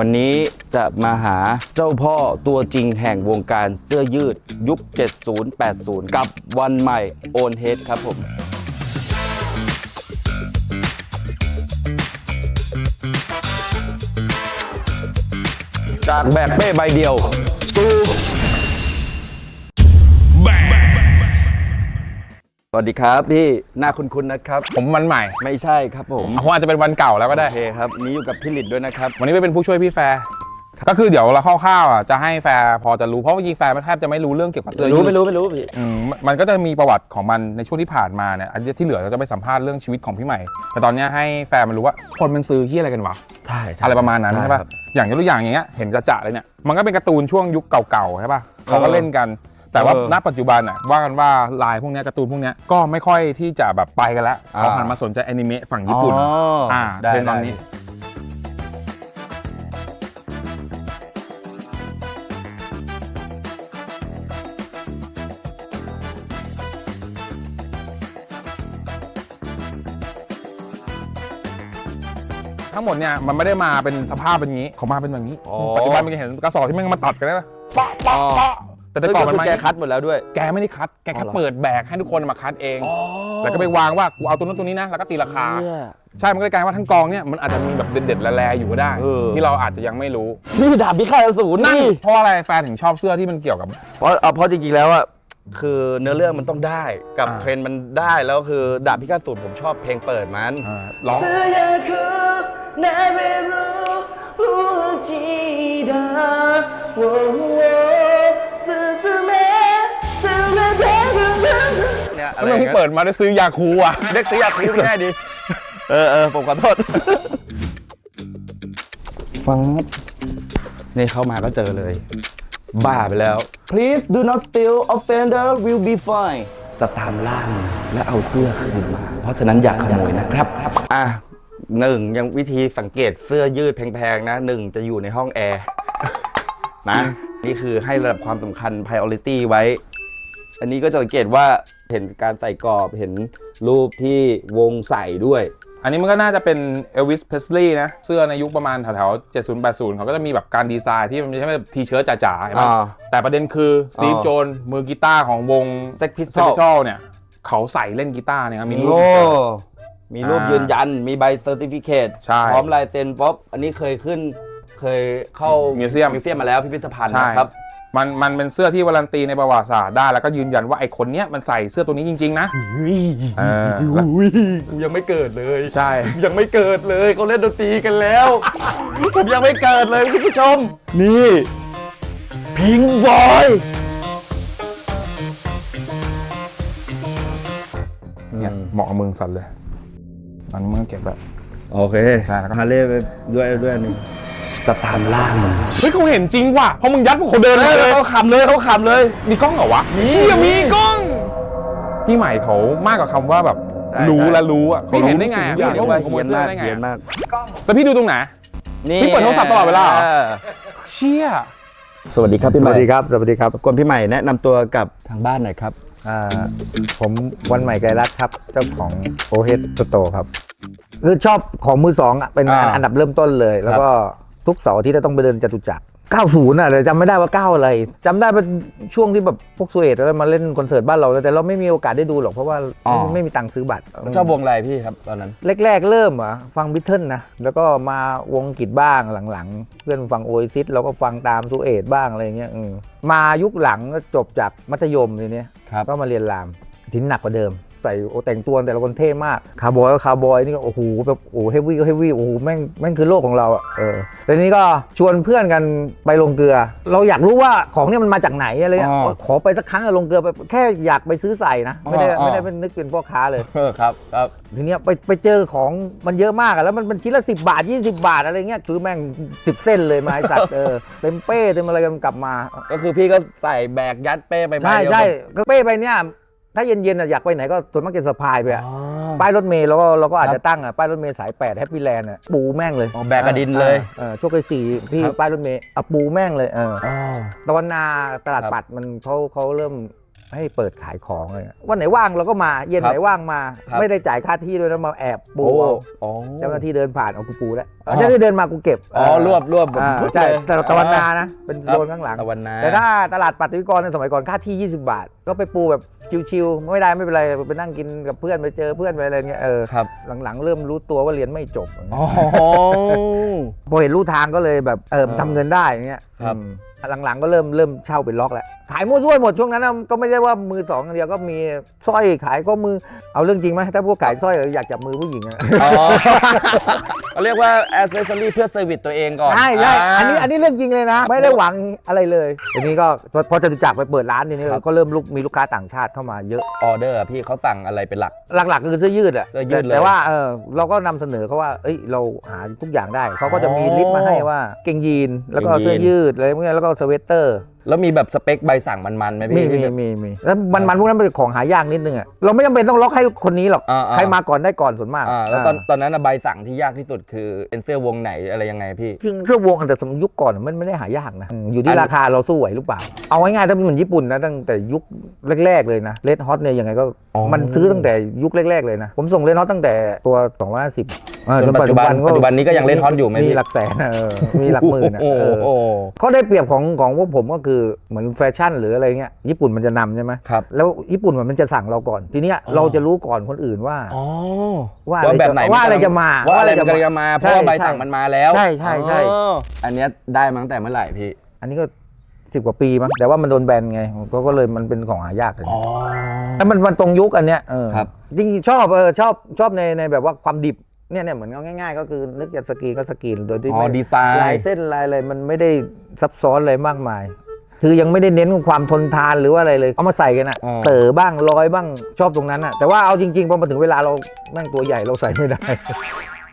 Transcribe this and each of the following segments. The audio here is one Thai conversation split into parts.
วันนี้จะมาหาเจ้าพ่อตัวจริงแห่งวงการเสื้อยืดยุค 70-80 กับวันใหม่โอนเฮดครับผม จากแบบเป้ใบเดียวสู่ วัสดีครับพี่หน้าคุ้นๆนะครับ ผมวันใหม่ไม่ใช่ครับผมผมอาจจะเป็นวันเก่าแล้วก็ได้ โอเคครับนี้อยู่กับพี่หลิดด้วยนะครับ วันนี้ไปเป็นผู้ช่วยพี่แฟร์ก็คือเดี๋ยวเราคร่าวๆอะจะให้แฟร์พอจะรู้เพราะว่าจริงๆแฟร์มันแทบจะไม่รู้เรื่องเกี่ยวกับเสื้อรู้ยืดไม่รู้ไม่รู้พี่อืมมันก็จะมีประวัติของมันในช่วงที่ผ่านมาเนี่ยอันที่เหลือเราจะไปสัมภาษณ์เรื่องชีวิตของพี่ใหม่ แต่ตอนเนี้ยให้แฟร์มันรู้ว่าคนมันซื้อที่อะไรกันวะ ใช่อะไรประมาณนั้นใช่ใช่ป่ะครับอย่างยกตัวอย่างอย่างเงี้ย เห็นกระจะเลยเนี่ย มันก็เป็นการ์ตูนช่วงยุคเก่าๆใช่ป่ะเขาก็เออเล่นกัน แต่ว่าเออณปัจจุบันอะว่ากันว่าลายพวกเนี้ยการ์ตูนพวกเนี้ยก็ไม่ค่อยที่จะแบบไปกันแล้วเขาอ่า หันมาสนใจแอนิเมะฝั่งญี่ปุ่น อ๋ออ่อ่าได้เป็นตอนนี้ ได้ทั้งหมดเนี่ยมันไม่ได้มาเป็นสภาพเป็นอย่างนี้เขามาเป็นแบบนี้อ๋อปัจจุบันมันจะเห็นกระสอบที่แม่งมาตัดกันได้ปะปะปะปะ แต่แต่ซึ่งก่อนก็มันคือไม่แกคัดหมดแล้วด้วย แกไม่ได้คัด แกอ๋แค่อเหรอเปิดแบกให้ทุกคนมาคัดเอง แล้วก็ไปวางว่ากูเอาตัวนั้นตัวนี้นะ แล้วก็ตีราคาเนี่ยใช่ มันก็เลยกลายว่าทั้งกองเนี่ยมันอาจจะมีแบบเด็ดๆแลๆอยู่ก็ได้เออที่เราอาจจะยังไม่รู้นี่ดาบพิฆาตอสูรนั่นนี่เพราะอะไรแฟนถึงชอบเสื้อที่มันเกี่ยวกับ เพราะเอาเพราะจริงๆแล้วอะคือเนื้อเรื่องมันต้องได้กับอ่าเทรนด์มันได้แล้วคือดาบพิฆาตอสูรผมชอบเพลงเปิดมันอ่าร้อง เนี่ยอะแล้วไรมึงเปิดมาได้ซื้อยาคูอะ เด็กสีอยากคุยง่ายดี เออเออผมขอโทษฟังนี่เข้ามาก็เจอเลย บ้าไปแล้ว please do not steal offender will be fine จะตามล่ามึงและเอาเสื้อคืนมา เพราะฉะนั้นอย่าขโมยนะครับ อะหนึ่งยังวิธีสังเกตเสื้อยืดแพงๆนะหนึ่งจะอยู่ในห้องแอร์ นะ นี่คือให้ระดับความสำคัญ priority ไว้ อันนี้ก็จะสังเกตว่าเห็นการใส่กรอบเห็นรูปที่วงใส่ด้วย อันนี้มันก็น่าจะเป็นเอลวิสเพสลีย์นะ เสื้อในยุคประมาณแถวๆ70 80 เขาก็จะมีแบบการดีไซน์ที่มันไม่ใช่แบบทีเชิ้ตจ๋าๆใช่ไหมอ่าแต่ประเด็นคือสตีฟอ่า โจนมือกีตาร์ของวง Sex Pistols ชเนี่ยเขาใส่เล่นกีตาร์เนี่ยครับมีรูป โอ้มีรูปอ่ายืยืนยัน มีใบเซอร์ติฟิเคตใช่พร้อมลายเซ็นป๊อปอันนี้เคยขึ้นเคยเข้ามิวเซียมมิวเซียมมาแล้วพิพิธภัณฑ์ใช่ นะครับ มันมันเป็นเสื้อที่วารันตีในประวัติศาสตร์ได้แล้วก็ยืนยันว่าไอ้คนเนี้ยมันใส่เสื้อตัวนี้จริง ๆ นะเออแล้วอุ้ยกูยังไม่เกิดเลยใช่ ยังไม่เกิดเลยเขาเล่นดนตรีกันแล้ว ผมยังไม่เกิดเลยคุณผู้ชม นี่ พิงบอยเนี่ยเหมาะกับมึงสัตว์เลย ตอนนี้มึงก็เก็บแบบโอเคใช่แล้วก็ ฮาเล่ไปด้วยด้วยหนึง จะตามล่ามึงเฮ้ยเขาเห็นจริงว่ะเพราะมึงยัดพวกเขาเดินมาเลย เขาขำเลยเขาขำเลย มีกล้องเหรอวะมีเชี่ยมีกล้อง พี่ใหม่เขามากกว่าคำว่าแบบใช่รู้ใช่และรู้อะพี่เห็นได้ไงอะเรีพี่ยเห็นกว่าว่าผมขโมเฮียยนเสื้อมากได้ไงเฮียนอะมากแล้วพี่ดูตรงไหนนี่พี่เปิดโทรศัพท์ตลอดเวลาเหรอเชี่ยสวัสดีครับพี่สใหม่วัสดีครับสวัสดีครับกวนพี่ใหม่แนะนำตัวกับทางบ้านหน่อยครับอ่าผมวันใหม่ไกรรัตน์ครับ เจ้าของโอเฮสโตครับ คือชอบของมือสองอะเป็นงานอ่าอันดับเริ่มต้นเลย แล้วก็ ทุกเสาร์อาที่จะต้องไปเดินจตุจักร90อะแต่จำไม่ได้ว่า 9 อะไรจำได้เป็นช่วงที่แบบพวกสเวตแล้วมาเล่นคอนเสิร์ตบ้านเราแต่เราไม่มีโอกาสได้ดูหรอกเพราะว่าอ๋อ ไม่ไม่มีตังค์ซื้อบัตร ชอบวงอะไรพี่ครับตอนนั้น แรกๆ เริ่มอะฟังบิทเทิลนะ แล้วก็มาวงกิจบ้างหลังๆ เพื่อนฟังโอ a ซิสเราก็ฟังตามซูเอตบ้างอะไรเงี้ยอืมมายุคหลังก็จบจากมัธยมทีเนี้ยครับ ก็มาเรียนรามทีนี้หนักกว่าเดิม ใส่โอแต่งตัวแต่ละคนเท่มากคาร์บอยก็คาร์บอยนี่ก็โอ้โหแบบโอ้เฮฟวี่ก็เฮฟวี่โอ้โหแม่งแม่งคือโลกของเราอะเออแต่นี้ก็ชวนเพื่อนกันไปลงเกลือ เราอยากรู้ว่าของเนี่ยมันมาจากไหนอะไรเงี้ยอ๋อ ขอไปสักครั้งอะลงเกลือไปแค่อยากไปซื้อใส่นะไม่ได้อ๋อไม่ได้เป็นนึกเป็นพ่อค้าเลย เออครับครับ ทีเนี้ยไปไปเจอของมันเยอะมากอะแล้วมันเป็นชิ้นละสิบาท 20 บาทอะไรเงี้ยซื้อแม่งสิบเส้นเลยมาไอ้สัตว์ เออเต็มเป้เต็มอะไรกันกลับมา ก็คือพี่ก็ใส่แบกยัดเป้ไปใช่ใบเดียวใช่ก็เป้ไปเนี่ย ถ้าเย็นๆอะอยากไปไหนก็ส่วนมากจะสะพายไปอะอ๋อ ป้ายรถเมล์เราก็เราก็อาจครับจะตั้งอะป้ายรถเมล์สาย8แฮปปี้แลนด์อะปูแม่งเลยอ๋อแบกกระดินเลยเออโชคชัยสี่พี่ครับ ป้ายรถเมล์อะปูแม่งเลยเออ อ๋อ ตะวันนาตลาดครับปัดมันเขาเขาเริ่ม ให้เปิดขายของเลยวันไหนว่างเราก็มา เย็นครับไหนว่างมา ครับไม่ได้จ่ายค่าที่ด้วยนะมาแอบปูโอ้เอาอ๋อเจ้าหน้าที่เดินผ่านเอากูปูแล้วอ๋อ เจ้าหน้าที่เดินมากูเก็บอ๋อรวบรวบแบบอ่าปุ๊บใช่เลยแต่ตะวันนานะ เป็นครับโซนข้างหลัง ตะวันนาแต่ถ้าตลาดปัตติกรในสมัยก่อนค่าที่ 20 บาท ก็ไปปูแบบชิวๆไม่ได้ไม่เป็นไรไปนั่งกินกับเพื่อนไปเจอเพื่อนไปอะไรเงี้ยเออครับหลังๆ เริ่มรู้ตัวว่าเรียนไม่จบอ๋อ พอเห็นรู้ทางก็เลยแบบเอออ่าทำเงินได้อย่างเงี้ยครับ อืม หลังๆก็เริ่มเริ่มเช่าเป็นล็อกแล้วขายมั่วซั่วหมดช่วงนั้นนะก็ไม่ได้ว่ามือสองอย่างเดียวก็มีสร้อยขายก็มือเอาเรื่องจริงไหมถ้าพวกขายสร้อยอยากจับมือผู้หญิงอะอ๋อเขาเรียกว่าแอ c เซสซอรี่เพื่อเซอร์วิสตัวเองก่อนใช่ใช่าอันนี้อันนี้เรื่องจริงเลยนะ ไม่ได้หวังอะไรเลยทีนี้ก็พอพอจะจักรไปเปิดร้านทีนี้ครับก็เริ่มลุกมีลูกค้าต่างชาติเข้ามาเยอะ ออเดอร์อะพี่เขาสั่งอะไรเป็นหลัก หลักๆก็คือเสื้อยืดอะเสื้อยืดแต่เลยแต่ว่าเออเราก็นำเสนอเขาว่าเอ้ยเราหาทุกอย่างได้เขาก็จะมีลิสต์มาให้ว่าเกงยีนแล้วก็เกงยีนเสื้อยืดอะไรพวกนี้แล้วก็สเวตเตอร์แล้วมีแบบสเปคใบสั่งมันๆไหมมีพี่มีมีมีแล้วมันมันพวกนั้นเป็นของหายากนิดนึงอะเราไม่จำเป็นต้องล็อกให้คนนี้หรอกอ่าๆ ใครมาก่อนได้ก่อนส่วนมากอ่าแล้วตอนอ่าตอนนั้นอะใบสั่งที่ยากที่สุดคือเป็นเสื้อวงไหนอะไรยังไงพี่ จริงเสื้อวงแต่สมัยยุคก่อนมันไม่ได้หายากนะอืมอยู่อัที่นราคาเราสู้ไหวหรือเปล่า เอาง่ายๆถ้าเหมือนญี่ปุ่นนะตั้งแต่ยุคแรก ๆเลยนะเลดฮอตเนี่ยยังไงก็อ๋อ มันซื้อตั้งแต่ยุคแรก ๆเลยนะ ผมส่งเลดฮอตตั้งแต่ตัว250อ่าจนปัจจุบันปัจจุบันนี้ก็ยัง Red Hot อยู่ไหมพี่มีหลักแสนอะเออมีหลักหมื่นอะโอ้เอโหอข้อได้เปรียบของของพวกผมก็คือเหมือนแฟชั่นหรืออะไรเงี้ยญี่ปุ่นมันจะนำใช่ไหมครับ แล้วญี่ปุ่นมันจะสั่งเราก่อน ทีเนี้ยอ๋อเราจะรู้ก่อนคนอื่นว่าอ๋อว่าอะไรแบบไหนจะว่าอะไรจะมาว่าอะไรมันว่าอะไรกำลังจะจะมามาเพราะว่าใช่ใบใช่สั่งมันมาแล้วใช่ใช่ใช่อ๋ออันเนี้ยได้มาตั้งแต่เมื่อไหร่พี่อันนี้ก็สิบกว่าปีมั้งแต่ว่ามันโดนแบนไงก็ก็เลยมันเป็นของหายากเลยอ๋อแต่มันมันตรงยุคอันเนี้ยเออครับ จริงๆชอบเออชอบชอบในในแบบว่าความดิบเนี่ยเนี่ยเหมือนเอาง่าย ๆ ก็คือนึกจะสกรีนก็สกรีนโดยที่อ๋อไม่ ดีไซลายน์ เส้นลายอะไรมันไม่ได้ซับซ้อนอะไรมากมาย คือยังไม่ได้เน้นความทนทานหรือว่าอะไรเลยเอามาใส่กันอะอ๋อเต๋อบ้างร้อยบ้างชอบตรงนั้นอะแต่ว่าเอาจริงๆพอมาถึงเวลาเราแม่งตัวใหญ่เราใส่ไม่ได้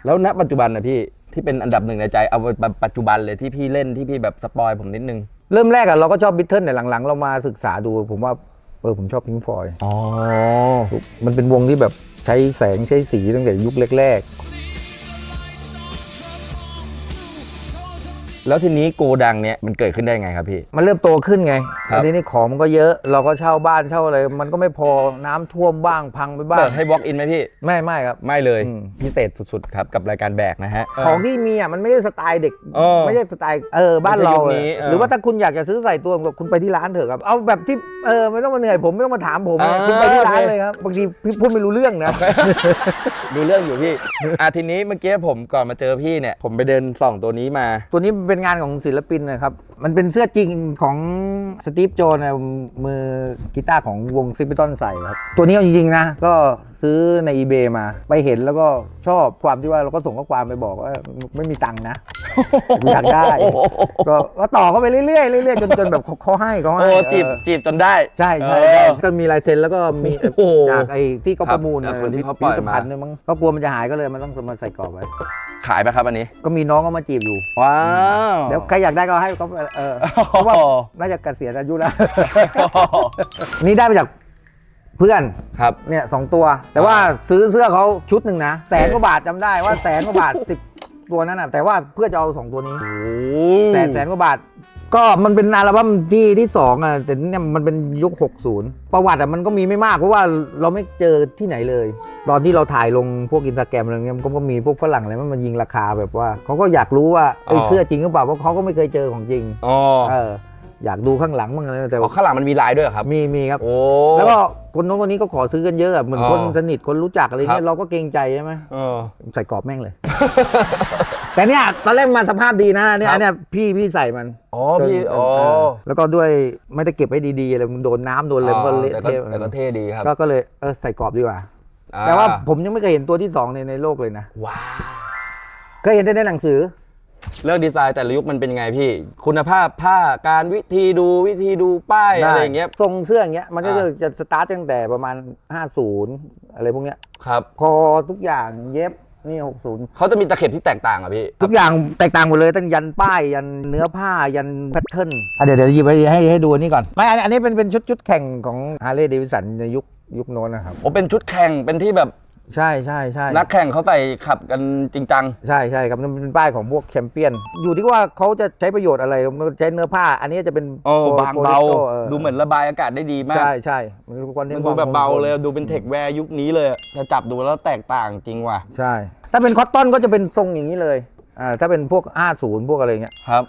แล้วณปัจจุบันนะพี่ที่เป็นอันดับหนึ่งในใจเอาแบบปัจจุบันเลยที่พี่เล่นที่พี่แบบสปอยผมนิดนึงเริ่มแรกอะเราก็ชอบบิทเทิลแต่หลังๆ เรามาศึกษาดู ผมว่าเออผมชอบพิงฟอย อ๋อ มันเป็นวงที่แบบใช้แสงใช้สีตั้งแต่ยุคแรก แล้วทีนี้โกดังเนี้ยมันเกิดขึ้นได้ไงครับพี่ๆมันเริ่มโตขึ้นไงครับทีนี้ของมันก็เยอะ เราก็เช่าบ้านเช่าอะไร มันก็ไม่พอ น้ำท่วมบ้างพังไปบ้าเปิง ดให้ walk in ไหมพี่ ไม่ไม่ครับ ไม่เลยอืม พิเศษสุดๆครับกับรายการแบกนะฮะ ของที่มีอะมันไม่ใช่สไตล์เด็ก เออไม่ใช่สไตล์เออบ้านเราไม่ใช่ยุคนี้อะเออหรือว่าถ้าคุณอยากจะซื้อใส่ตัวคุณไปที่ร้านเถอะครับ เอาแบบที่เออไม่ต้องมาเหนื่อยผมไม่ต้องมาถามผมอ่า คุณไปที่ร้านโอเคเลยครับบางทีพี่พูดไม่รู้เรื่องนะ ดูเรื่องอยู่พี่ อะทีนี้เมื่อกี้ผมก่อนมาเจอพี่เนี่ย ผมไปเดินส่องตัวนี้มา ตัวนี้เป็น็นงานของศิลปินนะครับมันเป็นเสื้อจริงของสตีฟโจนส์นะมือกีตาร์ของวงซิปปิตอนใส่ครับ ตัวนี้เอาจริงๆนะ ก็ซื้อใน eBay มา ไปเห็นแล้วก็ชอบความที่ว่าเราก็ส่งข้อความไปบอกว่าไม่มีตังค์นะอยากได้ ก็ก็ต่อเข้าไปเรื่อยๆเรื่อยๆจนจนแบบเขาเขาให้เขาให้โอ้จีบเออจีบจนได้ ใช่ใช่เอใช่อก็มีลายเซ็นแล้วก็มีโอ้โหจากไอ้ที่เขาประมูลครับจากคนที่เขาปล่อยมาพิพิธภัณฑ์เนี่ยมั้งก็กลัวมันจะหายก็เลยมันต้องมาใส่กรอบไว้ขายไหมครับอันนี้ก็มีน้องก็มาจีบอยู่ว้าวเดี๋ยวใครอยากได้ก็ให้เขาเออเพราะว่าน่าจะเกษียณอายุแล้ว นี่ได้มาจากเพื่อนครับ เนี่ยสองตัว แต่ว่าซื้อเสื้อเขาชุดหนึ่งนะแสนกว่าบาทจำได้ว่าแสนกว่าบาทสิบตัวนั้นน่ะแต่ว่าเพื่อจะเอาสองตัวนี้แสนแสนกว่าบาท ก็มันเป็นอัลบั้มที่ที่สองอะแต่เนี่ยมันเป็นยุค 60 ประวัติอะมันก็มีไม่มากเพราะว่าเราไม่เจอที่ไหนเลย ตอนที่เราถ่ายลงพวกอินสตาแกรมอะไรเงี้ยมันก็มีพวกฝรั่งอะไรมันมายิงราคาแบบว่าเขาก็อยากรู้ว่าไอ้อ๋อเสื้อจริงหรือเปล่าเพราะเขาก็ไม่เคยเจอของจริงอ๋อเออ อยากดูข้างหลังบ้างอะไรแต่อ๋อว่าข้างหลังมันมีลายด้วยเหรอครับ มีมีครับ โอ้ แล้วก็คนโน้นคนนี้ก็ขอซื้อกันเยอะอะเหมือนอ๋อคนสนิทคนรู้จักอะไรครัเงี้บยเราก็เกรงใจใช่ไหมเออ ใส่กรอบแม่งเลย แต่เนี่ยตอนแรกมาสภาพดีนะเนี่ยครับ อันเนี่ยพี่พี่ใส่มันอ๋อพี่จนอ๋อเออแล้วก็ด้วยไม่ได้เก็บไว้ดีๆอะไรมันโดนน้ำโดนอะไรมันก็เละแต่ก็เทะแต่ก็เท่ดีครับก็ก็เลยเออใส่กรอบดีกว่า อ่แต่ว่าผมยังไม่เคยเห็นตัวที่สองในในโลกเลยนะว้าว เคยเห็นแต่ในหนังสือ เรื่องดีไซน์แต่ละยุคมันเป็นยังไงพี่ คุณภาพผ้าการวิธีดูวิธีดูป้ายอะไรอย่างเงี้ย ทรงเสื้ออย่างเงี้ยมันก็จะอ่าจะสตาร์ทตั้งแต่ประมาณ 50 อะไรพวกเนี้ยครับคอทุกอย่างเย็บนี่ 60 เขาจะมีตะเข็บที่แตกต่างอะพี่ ทุกอย่างแตกต่างหมดเลยตั้งยันป้าย ยันเนื้อผ้ายันแพทเทิร์นอะเดี๋ยวเดี๋ยวหยิบไปให้ให้ดูอันนี้ก่อนไม่อันอันนี้เป็นเป็นชุดชุดแข่งของฮาร์เลย์เดวิสันในยุคยุคโน้นนะครับ ผมเป็นชุดแข่งเป็นที่แบบ ใช่ใช่ใช่นักแข่งเขาใส่ขับกันจริงจัง ใช่ใช่ครับมันเป็นป้ายของพวกแชมเปี้ยน อยู่ที่ว่าเขาจะใช้ประโยชน์อะไรมันใช้เนื้อผ้า อันนี้จะเป็นโอ้โพบางโพลิเบาสโต้ดูเหมือนระบายอากาศได้ดีมาก ใช่ใช่มันควรมันดูแบบเบาเลยดูเป็นเทคแวร์ยุคนี้เลยจะจับดูแล้วแตกต่างจริงว่ะ ใช่ ถ้าเป็นคอตตอนก็จะเป็นทรงอย่างนี้เลยอ่าถ้าเป็นพวก 50 พวกอะไรเงี้ยครับ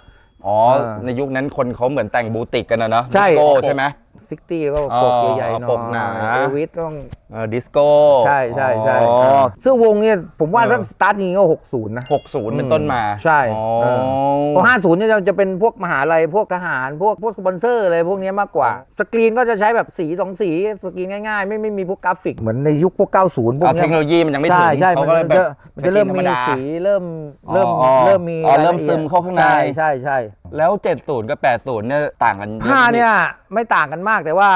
อ๋อเออในยุคนั้นคนเขาเหมือนแต่งบูติกกันนะเนาะใช่ดิสโก้ใช่ไหม ซิกตี้ก็อ๋อปกใหญ่ๆหน่อยปกหนาเอลวิสต้องเออดิสโก้ใช่ใช่ใช่อ๋อเสื้อวงเนี่ยผมว่าเออ ถ้าสตาร์ทจริงๆก็ 60 นะหกศูนย์เป็นต้นมาใช่อ๋อเออเพราะ50 เนี่ยจะจะเป็นพวกมหาลัยพวกทหาร พวกพวกสปอนเซอร์อะไรพวกเนี้ยมากกว่า สกรีนก็จะใช้แบบสีสองสีสกรีนง่ายๆ ไม่ไม่มีพวกกราฟิกเหมือนในยุคพวก 90 พวกเอาเนี้เทคโนโลยีมันยังไม่ถึใช่งใช่เขามันก็เลยมันแบบจะมันจะเริ่มสกมีธรรดา สีเริ่มเริ่มอ๋อเริ่มมีอ๋อรายละเริ่มอียดซึมเข้าข้างใน ใช่ใช่ใช่แล้ว 70 กับ 80 เนี่ย ต่างกันเยอะผ้าไหมเนี่ยไม่ต่างกันมากแต่ว่า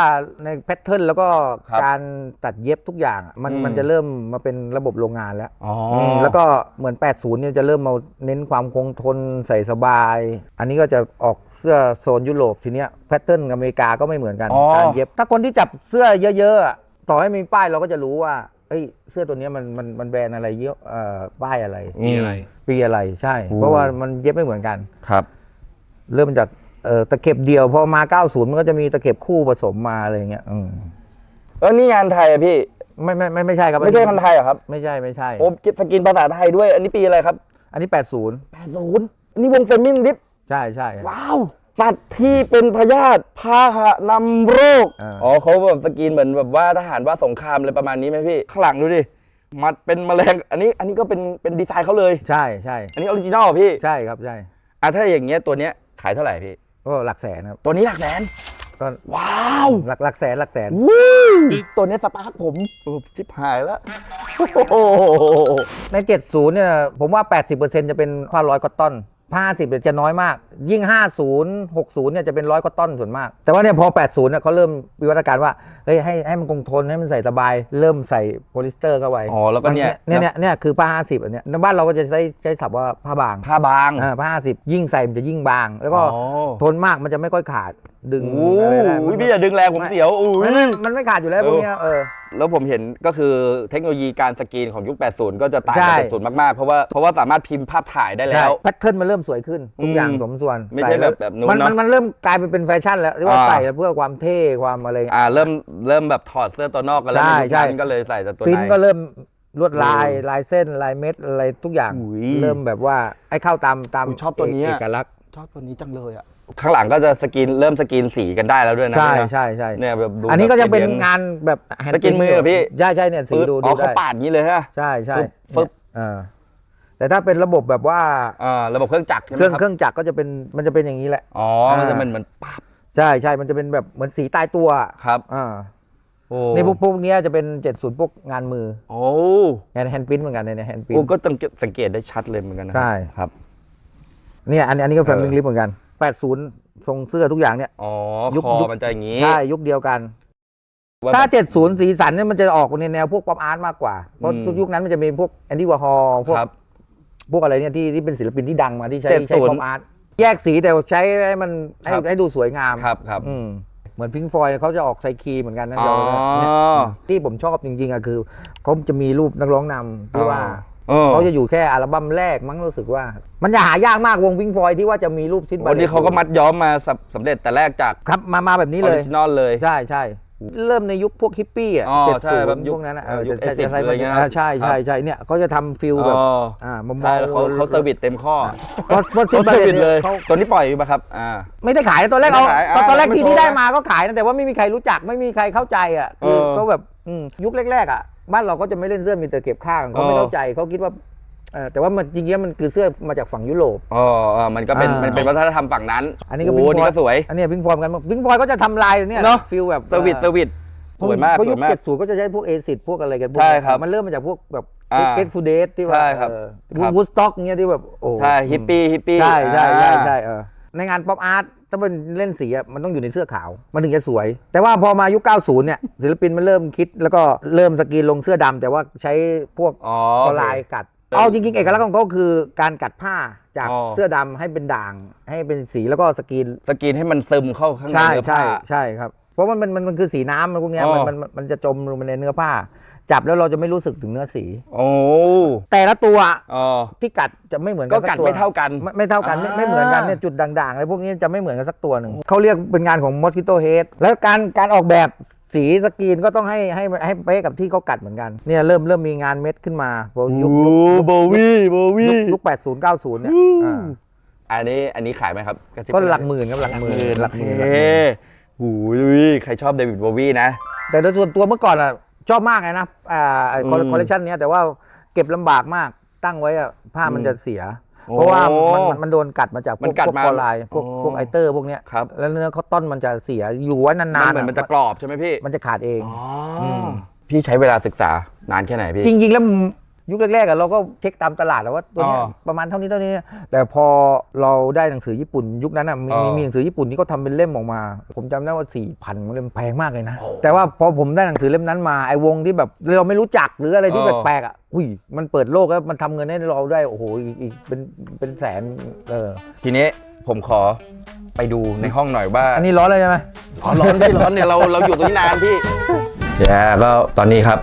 ในแพทเทิร์นแล้วก็ครับการตัดเย็บทุกอย่างอะมันอืม มันจะเริ่มมาเป็นระบบโรงงานแล้วอ๋อมแล้วก็เหมือน 80เนี่ยจะเริ่มมาเน้นความคงทนใส่สบาย อันนี้ก็จะออกเสื้อโซนยุโรปทีเนี้ยแพทเทิร์นอเมริกาก็ไม่เหมือนกันอ๋อ การเย็บ ถ้าคนที่จับเสื้อเยอะๆอะต่อให้มีป้ายเราก็จะรู้ว่าเอ้ยเสื้อตัวเนี้ยมันมันมันแบรนด์อะไรเยอะเอ่อป้ายอะไร มีอะไร ปีอะไรใช่โอ้เพราะว่ามันเย็บไม่เหมือนกัน ครับ เริ่มจาก เอ่อตะเข็บเดียวพอมา 90 มันก็จะมีตะเข็บคู่ผสมมาอะไรอย่างเงี้ยอืมเออนี่งานไทยอะพี่ ไม่ไม่ไม่ไม่ใช่ครับไม่ใช่งานไทยเหรอครับไม่ใช่ไม่ใช่ โอ้สกินภาษาไทยด้วย อันนี้ปีอะไรครับอันนี้ 80 80นี่วงเฟมินดิฟใช่ใช่ ว้าวสัตว์ที่เป็นพยาธิพาหะนำโรคอ่า อ๋อเขาแบบสกรีนเหมือนแบบว่าทหารว่าสงครามอะไรประมาณนี้ไหมพี่ข้างหลังดูดิมัดเป็นแมลงอันนี้อันนี้ก็เป็นเป็นดีไซน์เขาเลย ใช่ใช่อันนี้ออริจินอลพี่ใช่ครับใช่ อะถ้าอย่างเงี้ยตัวเนี้ยขายเท่าไหร่พี่ ก็หลักแสนครับ ตัวนี้หลักแสนก็ว้าวหลักหลักแสนหลักแสนวู้ตัวเนี้ยสปาร์คผมโอ้ชิบหายแล้วโอ้โหใน 70 เนี่ย ผมว่า 80%จะเป็นผ้าร้อยคอตตอน ผ้า50เนี่ยจะน้อยมาก ยิ่ง 50 60เนี่ยจะเป็นร้อยคอตตอนส่วนมาก แต่ว่าเนี่ยพอ 80เนี่ยเขาเริ่มวิวัฒนาการว่าเฮ้ยให้ให้มันคงทนให้มันใส่สบาย เริ่มใส่โพลิสเตอร์เข้าไปอ๋อแล้วก็เนี่ยเนี่ยเนี่ยเนี่ยคือผ้า50อันเนี้ยในบ้านเราก็จะใช้ใช้ศัพท์ว่าผ้าบางผ้าบางอ่าผ้า50 ยิ่งใส่มันจะยิ่งบาง แล้วก็อ๋อทนมากมันจะไม่ค่อยขาดดึงโอ้อะไรได้ยมันพี่อย่าดึงแรงผมเสียวอุ้มันยมันไม่ขาดอยู่แล้วพวกเนี้ยเออแล้วผมเห็นก็คือเทคโนโลยีการสกรีนของยุค 80 ก็จะต่างใช่จาก 70 มากๆ เพราะว่าเพราะว่าสามารถพิมพ์ภาพถ่ายได้แล้วแพทเทิร์นมันเริ่มสวยขึ้น ทุกอย่างอืมสมส่วนไม่ใช่ส่ล้วแบบแบบนู้นมันเนอะมันมันเริ่มกลายเป็นเป็นแฟชั่นแล้วที่ว่าอ่าใส่แล้วเพื่อความเท่ความอะไรเงี้ยอ่าเริ่มเริ่มแบบถอดเสื้อตัวนอกกันแล้วใช่ในยุคใช่นั้นก็เลยใส่แต่ตัวปริ้นในก็เริ่มลวดลายเออลายเส้นลายเม็ดอะไรทุกอย่างอุ้ยเริ่มแบบว่าให้เข้าตามตามอุ๊ยชอบตัวเนี้ยเอกลักษณ์ชอบตัวนี้จังเลยอะ ข้างหลังก็จะสกรีนเริ่มสกรีนสีกันได้แล้วด้วยนะใช่พี่นะใช่ใช่เนี่ยแบบดูอันนี้ก็แบบยังเป็นลี้ยงานแบบ hand สกรีนมือเหรอพี่ ใช่ใช่เนี่ยสีปึ๊บดูอ๋ดูอเขาได้ปาดอย่างนี้เลยฮะใช่ใช่ฟึบฟึบเนี่ยเออแต่ถ้าเป็นระบบแบบว่าอ่าระบบเครื่องจักรใช่ไหเคมรื่องครับเครื่องจักรก็จะเป็นมันจะเป็นอย่างนี้แหละอ๋อมันจะอ่าเป็นเหมือนปั๊บใช่ใช่มันจะเป็นแบบเหมือนสีตายตัวครับอ่าโอ้นี่พวกพวกเนี้ยจะเป็น70พวกงานมือ โอ้แฮนด์แฮนด์พินเหมือนกันเนี่ยแฮนด์พินโอ้ก็สังเกตสังเกตได้ชัดเลยเหมือนกันนะใช่ครับ เนี่ยอันนี้อันนี้ก็แฟมิเอลี่อลิฟเหมือนกัน 80 ทรงเสื้อทุกอย่างเนี่ย อ๋อยุคคอยุค มันจะอย่างนี้ใช่ยุคเดียวกัน ว่าถ้า แบบ 70 สีสันเนี่ยมันจะออกในแนวพวกป๊อปอาร์ตมากกว่า เพราะอืมทุกยุคนั้นมันจะมีพวกแอนดี้วอร์ฮอลพวก ครับ พวกอะไรเนี่ยที่ที่เป็นศิลปินที่ดังมาที่ใช้70ใช้ป๊อปอาร์ตแยกสีแต่ใช้ให้มันให้ครับ ให้ดูสวยงามครับครับอืมเหมือนพิงฟอยเขาจะออกไซคีเหมือนกันนะอ๋อ เดี๋ยวเนี่ยที่ผมชอบจริงๆอะคือเขาจะมีรูปนักร้องนำที่ว่า เออเขาจะอยู่แค่อัลบั้มแรกมั้งรู้สึกว่า มันจะหายากมากวงพิงฟอยที่ว่าจะมีรูปซิดวันนี้เขาก็มัดย้อมมาสำสำเร็จแต่แรกจากครับ มามาแบบนี้อเลอยริจินอลเลย ใช่ใช่เริ่มในยุคพวกฮิปปี้อะอ๋อเจ็ดใช่ศูนแบบย์ยุคพวกนั้นอะเออยุคจะ80จะใช้อะไรเงี้ย อ่าใช่ครับใช่ใช่เนี่ยเขาจะทำฟิลแบบอ๋ออ่ามาใช่เมาเขาเขาเซอร์วิสเต็มข้อเพราะเพราะ เขาเซอร์วิสเลย เขา ตัวนี้ปล่อยอยู่ป่ะครับอ่า ไม่ได้ขายตอนแรกเอาไม่ได้ขายตอนตอนแรกอ่าที่ไม่โชว์ที่ได้นะมาก็ขายนะแต่ว่าไม่มีใครรู้จักไม่มีใครเข้าใจอะคือเออเขาแบบอืมยุคแรกๆอะ บ้านเราก็จะไม่เล่นเสื้อมีแต่เก็บข้างเขาไม่เออเข้าใจเขาคิดว่าเออแต่ว่ามันจริงๆมันคือเสื้อมาจากฝั่งยุโรป อ๋อเออมันก็เป็นอ่ามั มันเป็นวัฒนธรรมฝั่งนั้นอันนี้ก็โอ้ Pink นี่ Floyd ก็สวย อันเนี้พิงฟอยกันพิงฟอยก็จะทำลายเนี่ยเนอะ ฟิลแบบเซอร์วิสเซอร์วิสสวยมากเพราะสยุวคยมาก เจ็ดศูนย์ก็จะใช้พวกเอซิดพวกอะไรกันพวกใช่ครับมันเริ่มมาจากพวกแบบอ่าเกตฟูเดสที่ว่าใช่ครับครับ วูดสต็อกเงี้ยที่แบบโอ้ใช่ฮิปปี้ฮิปปี้ใช่ใช่ใช่อ่าใช่เออ ในงานป๊อปอาร์ตถ้าเป็นเล่นสีอะมันต้องอยู่ในเสื้อขาว มันถึงจะสวย แต่ว่าพอมายุค 90 เนี่ย ศิลปินมันเริ่มคิดแล้วก็เริ่มสกรีนลงเสื้อดำแต่ว่าใช้พวกอ๋อคอลายกัด เอาจริงๆ เอกลักษณ์ของเขาคือการกัดผ้าจากอ๋อ เสื้อดำให้เป็นด่างให้เป็นสีแล้วก็สกรีน สกรีนให้มันซึมเข้าข้างในใช่เนื้อใช่ผ้า ใช่ครับ เพราะว่ามันมันมันคือสีน้ำมันพวกเนี้ยอ๋อ มันมันมันจะจมลงไปในเนื้อผ้า จับแล้วเราจะไม่รู้สึกถึงเนื้อสี โอ้แต่ละตัวอ๋อ ที่กัดจะไม่เหมือนกัก็นสักัดตัวไม่เท่ากันไม่ไม่เท่ากันไม่อ่า ไม่เหมือนกันเนี่ยจุดด่างๆอะไรพวกนี้จะไม่เหมือนกันสักตัวหนึ่งเขาเรียกเป็นงานของ mosquito head แล้วการการออกแบบสีสกรีนก็ต้องให้ให้ให้เป๊ะกับที่เขากัดเหมือนกันเนี่ยเริ่มเริ่มมีงานเม็ดขึ้นมาพอยุคยุคโบวี่โบยุวี่คยุค80 90เนี่ยอ่าอันนี้อันนี้ขายไหมครับระซิบก็หลักหมื่นครับหลักหมื่นหลักหมื่นหลักหเฮ้มื่นโอ้ยใครชอบเดวิดโบวี่นะ แต่โดยส่วนตัวเมื่อก่อนอะ ชอบมากเลยนะอ่าไอ้คอลอืมคอลเลคชันเนี้ยแต่ว่าเก็บลำบากมากตั้งไว้อะผ้ามันอืมจะเสียโอ้เพราะว่ามันมันมันโดนกัดมาจากพมัวนกกัดพวกมาคอไลน์พวกอ๋อพวกไอเตอร์พวกเนี้ยครับแล้วเนื้อเขาต้นมันจะเสียอยู่ไว้นานๆมันเหมือนมันจะกรอบใช่ไหมพี่มันจะขาดเองอ๋ออมพี่ใช้เวลาศึกษานานแค่ไหนพี่จริงๆแล้ว ยุคแรกๆอะเราก็เช็คตามตลาดแล้วว่าตัวเนี้ยอ๋อประมาณเท่านี้เท่านี้ แต่พอเราได้หนังสือญี่ปุ่น ยุคนั้นอะมีอ๋อ มีมีหนังสือญี่ปุ่นที่เขาทำเป็นเล่มออกมา ผมจำได้ว่า4ี่พันมันเลยแพงมากเลยนะโอ้แต่ว่าพอผมได้หนังสือเล่มนั้นมาไอ้วงที่แบบเราไม่รู้จักหรืออะไรที่อ๋อแปลกๆอะอุ้ยมันเปิดโลกแล้วมันทำเงินให้เราได้โอ้โหอีกอีกเป็นเป็นแสนเออทีนี้ผมขอไปดูในห้องหน่อยว่าอันนี้ร้อนเลยใช่ไหม อ๋อร้อนพี่ร้อนเนี่ยเราเราอยู่ตรงนี้นานพี่แย่ก็ตอนนี้ครับ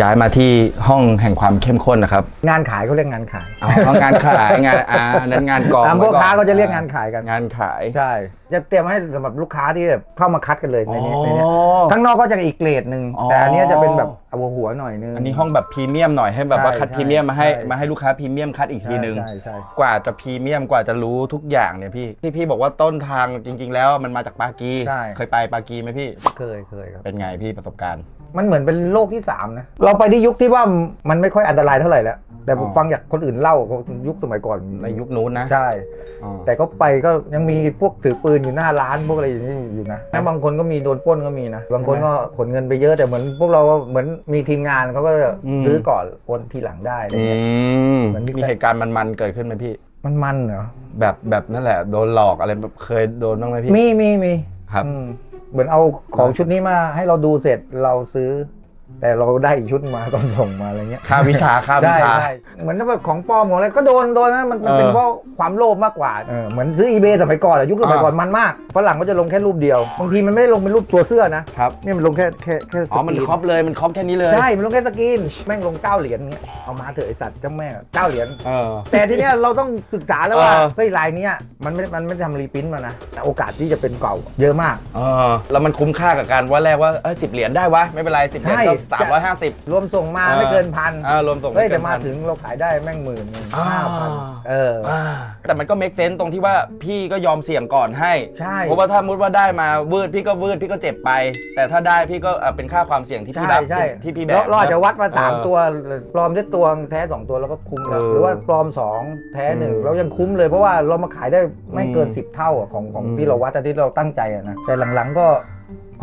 ย้ายมาที่ห้องแห่งความเข้มข้นนะครับงานขายเขาเรียกงานขายอ๋องานขายงานอ่าอันนั้นงานกองตามพ่อไว้ค้าเขาจะเรียกงานขายกัน งานขาย ใช่ จะเตรียมให้สำหรับลูกค้าที่แบบเข้ามาคัดกันเลยในนี้อ๋อในนี้ข้างนอกก็จะอีกเกรดหนึ่งอ๋อ แต่อันเนี้ยจะเป็นแบบเอาหัวๆหน่อยนึง อันนี้ห้องแบบพรีเมียมหน่อยให้แบบว่าใช่คัดใช่พรีเมียมมาให้ใช่ มาให้ลูกค้าพรีเมียมคัดอีกทีนึง ใช่ใช่กว่าจะพรีเมียมกว่าจะรู้ทุกอย่างเนี่ยพี่ที่พี่บอกว่าต้นทางจริง ๆ แล้วมันมาจากปากีใช่เคยไปปากีไหมพี่เคยเคยครับ เป็นไงพี่ประสบการณ์ มันเหมือนเป็นโลกที่สามนะ เราไปที่ยุคที่ว่ามันไม่ค่อยอันตรายเท่าไหร่แล้ว แต่ผมอ๋อฟังจากคนอื่นเล่าเขายุคสมัยก่อนในยุคนู้นนะ ใช่อ๋อแต่ก็ไปก็ยังมีพวกถือปืนอยู่หน้าร้านพวกอะไรอย่างนี้อยู่นะแล้วบางคนก็มีโดนปล้นก็มีนะ บางคนก็ขนเงินไปเยอะแต่เหมือนพวกเราก็เหมือนมีทีมงานเขาก็ซื้อก่อนโอนทีหลังได้อะไรอืเงี้ยมเหมือนมีมีเหตุการณ์มันๆเกิดขึ้นไหมพี่ มันมันเหรอ แบบแบบนั่นแหละโดนหลอกอะไรแบบเคยโดนบ้างไหมพี่ มีมีมีครับอืม เหมือนเอาของชุดนี้มาให้เราดูเสร็จเราซื้อ แต่เราได้อีกชุดมาตอนส่งมาอะไรเงี้ยค่าวิชาค่าวิใช่ชา ใช่เหมือนแบบของปลอมของอะไรก็โดนโดนนะมันมันเป็นเออเพราะความโลภมากกว่าเออเหมือนซื้ออีเบสมัยก่อนอะยุคสมัยก่อนมันมากฝรั่งก็จะลงแค่รูปเดียวบางทีมันไม่ได้ลงเป็นรูปตัวเสื้อนะครับนี่มันลงแค่แค่แค่สอ๋อมันกรีครอบเลยมันครอบแค่นี้เลยใช่มันลงแค่สกรีนแม่งลงเก้าเหรียญเงี้ยเอามาเถอะไอสัตว์เจ้าแม่เก้าเหรียญ เออ แต่ทีเนี้ยเราต้องศึกษาแล้วว่าเออ เฮ้ยลายเนี้ยมันไม่มันไม่ได้ทำรีปรินต์มานะแต่โอกาสที่จะเป็นเก่าเยอะมาก เออแล้วมันคุ้มค่ากับการว่าแรกว่าเออสิบเหรียญได้วะไม่เป็นไรสิบเหรียญใช่ก็สามร้อยห้าสิบ รวมส่งมาเออไม่เกินพันอ่ารวมส่งเฮ้ยไกิแต่นมาพันถึงเราขายได้แม่งหมื่นหนึ่งอ่าห้าพันเอออ่าแต่มันก็เมคเซนส์ตรงที่ว่าพี่ก็ยอมเสี่ยงก่อนให้ ใช่ เพราะว่าถ้ามุดว่าได้มาวืดพี่ก็วืดพี่ก็เจ็บไป แต่ถ้าได้พี่ก็เอ่อเป็นค่าความเสี่ยงที่พี่ใช่รับใช่ที่พี่แบเรากเราอาจจะวัดมาสามเออตัวปลอมได้ตัวแท้สองตัวแล้วก็คุ้มแล้วเออหรือว่าปลอมสองแท้หนึ่งอืมเรายังคุ้มเลยเพราะว่าเรามาขายได้ไม่เกินอืมสิบเท่าอะของของอืม ที่เราวัดแต่ที่เราตั้งใจอะนะแต่หลังๆก็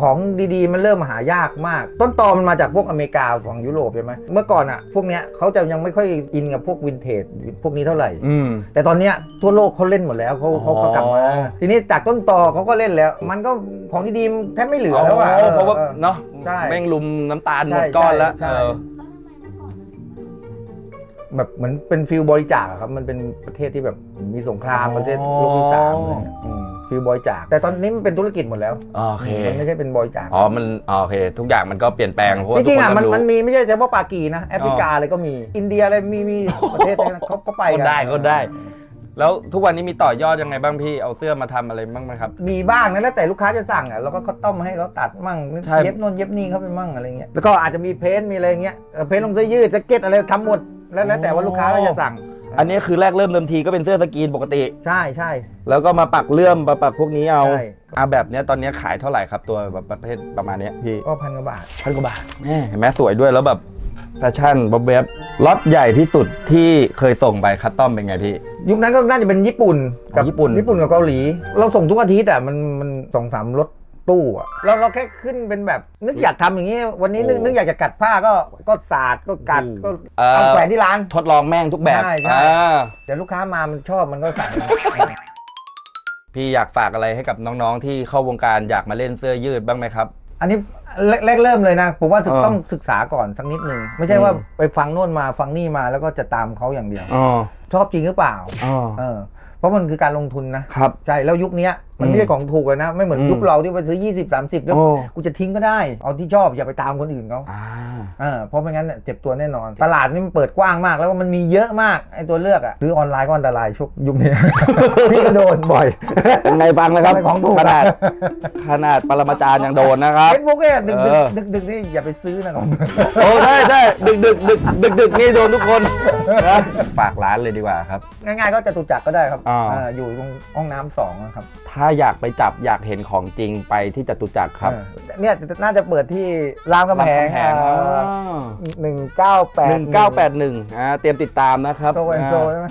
ของดีๆ มันเริ่มหายากมาก ต้นตอมันมาจากพวกอเมริกาของยุโรปใช่ไหมเมื่อก่อนอะ พวกเนี้ยเขาจะยังไม่ค่อยอินกับพวกวินเทจพวกนี้เท่าไหร่ อืม แต่ตอนเนี้ยทั่วโลกเขาเล่นหมดแล้วเขาเขาอ๋อเขากลับมาทีนี้จากต้นตอเขาก็เล่นแล้ว มันก็ของดีๆแทบไม่เหลือแล้วอะอ๋อเพราะว่าออเนาะใช่แม่งลุมน้ำตาลใช่หมดก้อนแล้วใช่เออแบบเหมือนเป็นฟิลบริจาคอะครับ มันเป็นประเทศที่แบบมีสงครามประเทศโลกที่สามอะไรเงี้ยอืม ฟิลบริจาคแต่ตอนนี้มันเป็นธุรกิจหมดแล้ว โอเค มันไม่ใช่เป็นบริจาคอ๋อ มันอ๋อโอเค ทุกอย่างมันก็เปลี่ยนแปลงเพราะว่าจทุกริงคๆนอะก็มันรู้มันมีไม่ใช่เฉพาะปากีนะแอฟริกาอะไรก็มีอินเดียอะไรมีมีประเทศนั้นเขาเขาไปก็กันได้ก็ได้ แล้วทุกวันนี้มีต่อยอดยังไงบ้างพี่ เอาเสื้อมาทำอะไรบ้างไหมครับ มีบ้างนะแล้วแต่ลูกค้าจะสั่งอะเราก็เขาต้มให้เขาตัดมั่งใช่ เย็บโน่นเย็บนี่เขาไปมั่งอะไรเงี้ยแล้วก็อาจจะมีเพ้นท์มีอะไรเงี้ยเออเพ้นท์ลงเสื้อยืดแจ็คเก็ตอะไรทำหมดแล้วแล้วแต่ว่าลูกค้าก็จะสั่ง อันนี้คือแรกเริ่มเดิมทีก็เป็นเสื้อสกรีนปกติ ใช่ใช่ แล้วก็มาปักเลื่อมมาปักพวกนี้เอาใช่ อะแบบเนี้ยตอนเนี้ยขายเท่าไหร่ครับตัวแบบประเภทประมาณเนี้ยพี่ก็พันกว่าบาท พันกว่าบาทแม่เห็นไหมสวยด้วยแล้วแบบแฟชั่นบ๊อบเบบล็อตใหญ่ที่สุดที่เคยส่งไปคัสตอมเป็นไงพี่ ยุคนั้นก็น่าจะเป็นญี่ปุ่น กัอ๋อญี่ปุ่น ญี่ปุ่นกับเกาหลี เราส่งทุกอาทิตย์อะมันมันสองสามรถ ตู้อะเราเราแค่ขึ้นเป็นแบบ นึกอยากทำอย่างนี้ วันนี้นึกนึกอยากจะกัดผ้าก็ก็สาดก็กัดก็เอ่อ เอาแขวนที่ร้าน ทดลองแม่งทุกแบบใช่ใช่ อ่าเดี๋ยวลูกค้ามามันชอบมันก็สั่ง พี่อยากฝากอะไรให้กับน้องๆ ที่เข้าวงการอยากมาเล่นเสื้อยืดบ้างไหมครับ อันนี้แรกแรกเริ่มเลยนะ ผมว่าเออต้องศึกษาก่อนสักนิดหนึ่งไม่ใช่ว่าอืม ไปฟังโน่นมาฟังนี่มาแล้วก็จะตามเขาอย่างเดียว อ๋อชอบจริงหรือเปล่าอ๋อเออเพราะมันคือการลงทุนนะ ครับ ใช่ แล้วยุคเนี้ยมันไม่ใช่ของถูกอะนะ ไม่เหมือนอืมยุคเราที่ไปซื้อ 20 30แล้วโอ้กูจะทิ้งก็ได้ เอาที่ชอบอย่าไปตามคนอื่นเขาอ่าอ่าเพราะไม่งั้นเนี่ยเจ็บตัวแน่นอน ตลาดนี่มันเปิดกว้างมาก แล้วก็มันมีเยอะมากไอ้ตัวเลือกอะซื้อออนไลน์ก็อันตรายช่วงยุคนี้พี่ก็โดนบ่อยเป็นไงฟังนะครับทำไมของถูกขนาดขนาดปรมาจารย์ยังโดนนะครับเฟซบุ๊กเนี่ยดึกเออดึกดึกดึกนี่อย่าไปซื้อนะครับโอ้ใช่ใช่ดึกดึกดึกดึกดึกนี่โดนทุกคนนะฝากร้านเลยดีกว่าครับ ง่ายๆก็จตุจักรก็ได้ครับอ่าเอออยู่ตรงห้องน้ำสองนะครับถ้าอยากไปจับอยากเห็นของจริงไปที่จตุจักรครับเออเนี่ยน่าจะเปิดที่รามคำแหงแพงหนึ่งเก้าแปดหนึ่งเก้าแปดหนึ่งอ่าเตรียมติดตามนะครับโซแอนโซใช่ไหม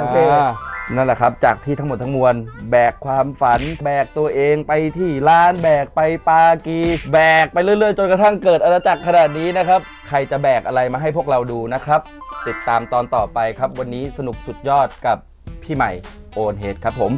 โอเคอ่านั่นแหละครับจากที่ทั้งหมดทั้งมวล แบกความฝัน แบกตัวเองไปที่ร้านแบกไปปากี แบกไปเรื่อยๆ จนกระทั่งเกิดอาณาจักรขนาดนี้นะครับ ใครจะแบกอะไรมาให้พวกเราดูนะครับ ติดตามตอนต่อไปครับ วันนี้สนุกสุดยอดกับพี่ใหม่โอนเฮดครับผม